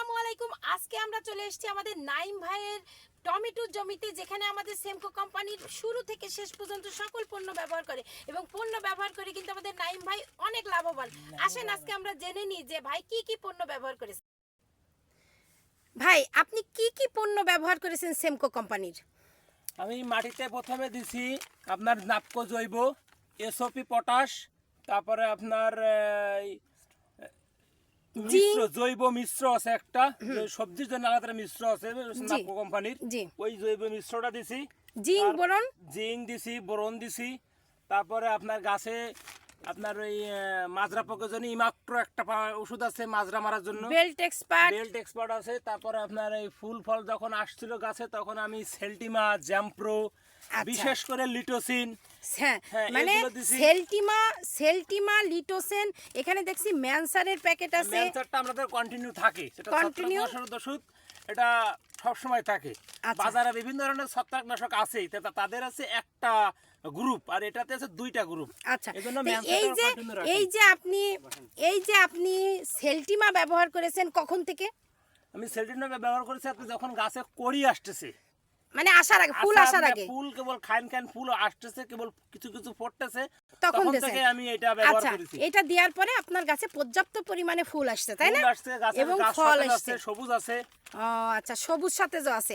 আসসালামু আজকে আমরা চলে এসেছি আমাদের নাইম ভাইয়ের টমেটোর জমিতে, যেখানে আমাদের সেমকো কোম্পানির শুরু থেকে শেষ পর্যন্ত সকল পণ্য ব্যবহার করে এবং পণ্য ব্যবহার করে কিন্তু আমাদের নাইম ভাই অনেক লাভবান। আসেন আজকে আমরা জেনে নিই যে ভাই কি কি পণ্য ব্যবহার করেছে ভাই, আপনি কি কি পণ্য ব্যবহার করেছেন সেমকো কোম্পানির আমি মাটিতে প্রথমে দিছি আপনার নাপকো জৈব এসওপি পটাশ তারপরে আপনার মিশ্র জৈব মিশ্র আছে একটা সবজির জন্য আলাদা মিশ্র আছে নাপকো কোম্পানির। ওই জৈব মিশ্রটা দিছি। জিঙ্ক বোরন জিঙ্ক দিছি বোরন দিছি। তারপরে আপনার গাছে আপনার ওই মাজরা পোকের জন্য ইমাক্ট্রো একটা ওষুধ আছে মাজরা মারার জন্য। বেল্ট এক্সপার্ট বেল্ট এক্সপার্ট আছে। তারপরে আপনার এই ফুল ফল যখন আসছিল গাছে তখন আমি সেলটিমা জ্যাম্প্রো আচ্ছা। বিশেষ করে লিটোসিন। হ্যাঁ হ্যাঁ, মানে সেলটিমা সেলটিমা লিটোসেন এখানে দেখছি ম্যানসারের প্যাকেট আছে। ম্যানসারটা আমাদের কন্টিনিউ থাকে। সেটা? ছত্রাকনাশক ওষুধ। এটা সবসময় থাকে। আচ্ছা। বাজারে বিভিন্ন ধরনের ছত্রাকনাশক আছে তাদের আছে একটা গ্রুপ আর এটাতে আছে দুইটা গ্রুপ আচ্ছা এই যে এই যে আপনি এই যে আপনি সেলটিমা ব্যবহার করেছেন কখন থেকে? আমি সেলটিমা ব্যবহার করেছি আপনি যখন গাছে কড়ি আসতেছে। মানে আসার আগে ফুল আসার মানে আগে। ফুল কেবল খান খান ফুল আসতেছে কেবল কিছু কিছু পড়তেছে তখন থেকে আমি এটা ব্যবহার আচ্ছা করেছি। এটা দেওয়ার পরে আপনার গাছে পর্যাপ্ত পরিমাণে ফুল আসছে তাই না? এবং ফল আসছে। সবুজ আছে। ও আচ্ছা সবুজ সতেজও আছে।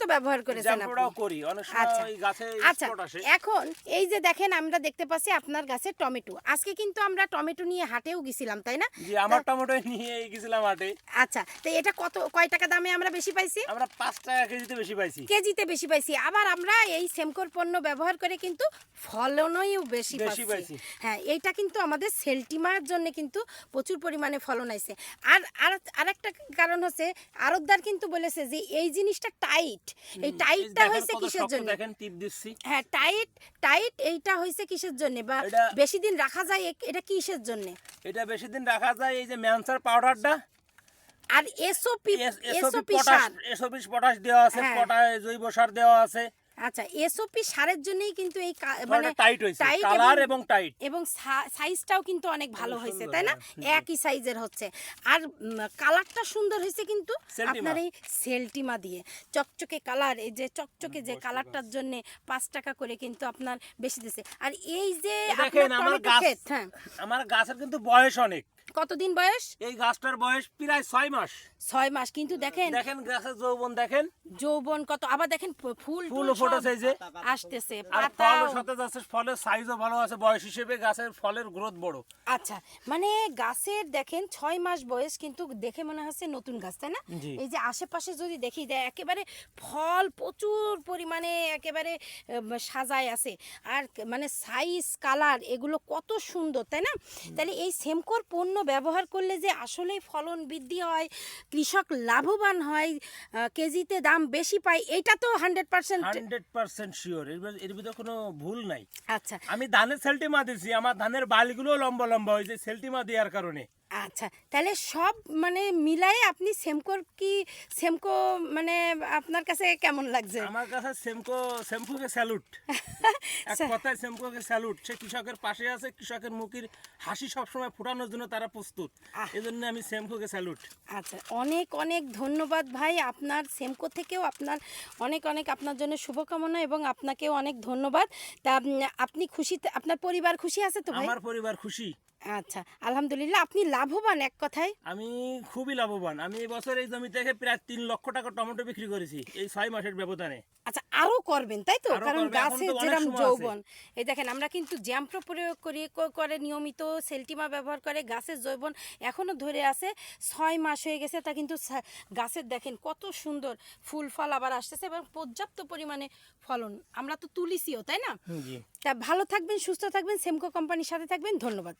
তো ব্যবহার করেছেন আপনি। করি অনেক আচ্ছা। সময় গাছে আচ্ছা স্পট আসে। এখন এই যে দেখেন আমরা দেখতে পাচ্ছি আপনার গাছে টমেটো। আজকে কিন্তু আমরা টমেটো নিয়ে হাটেও গেছিলাম তাই না? জি আমার টমেটো নিয়ে গেছিলাম হাটে। আচ্ছা তো এটা কত কয় টাকা দামে আমরা বেশি পাইছি? আমরা পাঁচ টাকা কেজিতে বেশি পাইছি। কেজিতে বেশি পাইছি। আবার আমরা এই সেমকোর পণ্য ব্যবহার করে কিন্তু ফলনও বেশি পাচ্ছি। হ্যাঁ এইটা কিন্তু আমাদের সেলটিমার জন্য কিন্তু প্রচুর পরিমাণে ফলন আইছে। আর আর আরেকটা কারণ হচ্ছে আরতদার কিন্তু বলেছে যে এই জিনিসটা টাইট। এই টাইটটা হয়েছে কিসের জন্য? দেখেন টিপ দিচ্ছি। হ্যাঁ টাইট টাইট এইটা হয়েছে কিসের জন্য? বা বেশি দিন রাখা যায় এটা কিসের জন্য? এটা বেশি দিন রাখা যায় এই যে ম্যানসার পাউডারটা। আর এসওপি এসওপি সার। এসওপি পটাশ দেওয়া আছে হ্যাঁ। পটাশ জৈব সার দেওয়া আছে। আচ্ছা এসওপি সারের জন্যই কিন্তু এই মানে টাইট টাইট কালার এবং- টাইট এবং সাইজটাও কিন্তু অনেক ভালো হয়েছে তাই না? হ্যাঁ। একই সাইজের হচ্ছে। আর কালারটা সুন্দর হয়েছে কিন্তু। আপনার এই সেলটিমা দিয়ে। চকচকে কালার এই যে চকচকে যে কালারটার জন্য পাঁচ টাকা করে কিন্তু আপনার বেশি দিছে আর এই যে আপনার আমার টমেটো ক্ষেত, হ্যাঁ। আমার গাছের কিন্তু বয়স অনেক। কতদিন বয়স? এই গাছটার বয়স প্রায় ছয় মাস। ছয় মাস কিন্তু দেখেন দেখেন গাছের যৌবন দেখেন। যৌবন কত আবার দেখেন ফুল টুল ফুটেছে যে। আসতেছে ফল সতেজ আছে ফলের সাইজও ভালো আছে বয়স হিসেবে গাছের ফলের গ্রোথ বড়। আচ্ছা মানে গাছের দেখেন ছয় মাস বয়স কিন্তু দেখে মনে হচ্ছে নতুন গাছ তাই না? এই যে আশেপাশে যদি দেখি যে একেবারে ফল প্রচুর পরিমাণে একেবারে সাজায় আছে। আর মানে সাইজ কালার এগুলো কত সুন্দর তাই না? তাহলে এই সেমকোর পণ্য ব্যবহার করলে যে আসলেই ফলন বৃদ্ধি হয় কৃষক লাভবান হয় কেজিতে দাম বেশি পায় এটা তো hundred percent hundred percent sure এর ভিতরে কোনো ভুল নাই। আচ্ছা। আমি ধানের সেলটিমা দিছি আমার ধানের বালগুলো লম্বা লম্বা হয়েছে সেলটিমা দেওয়ার কারণে। আচ্ছা তাহলে সব মানে মিলাই আপনি সেমকোর কি সেমকো মানে আপনার কাছে কেমন লাগছে? আমার কাছে সেমকো সেম্পুকে স্যালুট এক কথায় সেম্পুকে স্যালুট সে কৃষকের পাশে আছে কৃষকের মুখের হাসি সবসময় ফোটানোর জন্য তারা প্রস্তুত। এই জন্য আমি সেম্পুকে স্যালুট আচ্ছা অনেক অনেক ধন্যবাদ ভাই। আপনার সেমকো থেকেও আপনার অনেক অনেক আপনার জন্য শুভকামনা এবং আপনাকেও অনেক ধন্যবাদ। তা আপনি খুশি আপনার পরিবার খুশি আছে তো আমার পরিবার খুশি। আচ্ছা আলহামদুলিল্লাহ আপনি লাভবান এক কথায়। আমি খুবই লাভবান। আমি এই বছর এই জমি থেকে প্রায় তিন লক্ষ টাকা টমেটো বিক্রি করেছি এই ছয় মাসের ব্যবধানে। আচ্ছা আরও করবেন তাই তো? কারণ অনেক যেরকম যৌবন। এই দেখেন আমরা কিন্তু জ্যাম্প্রো প্রয়োগ করি করে নিয়মিত সেলটিমা ব্যবহার করে গাছের যৌবন এখনও ধরে আছে। ছয় মাস হয়ে গেছে তা কিন্তু গাছের দেখেন কত সুন্দর ফুল ফল আবার আসতেছে এবং পর্যাপ্ত পরিমাণে ফলন। আমরা তো তুলিছিও তাই না? তা ভালো থাকবেন সুস্থ থাকবেন সেমকো কোম্পানির সাথে থাকবেন ধন্যবাদ।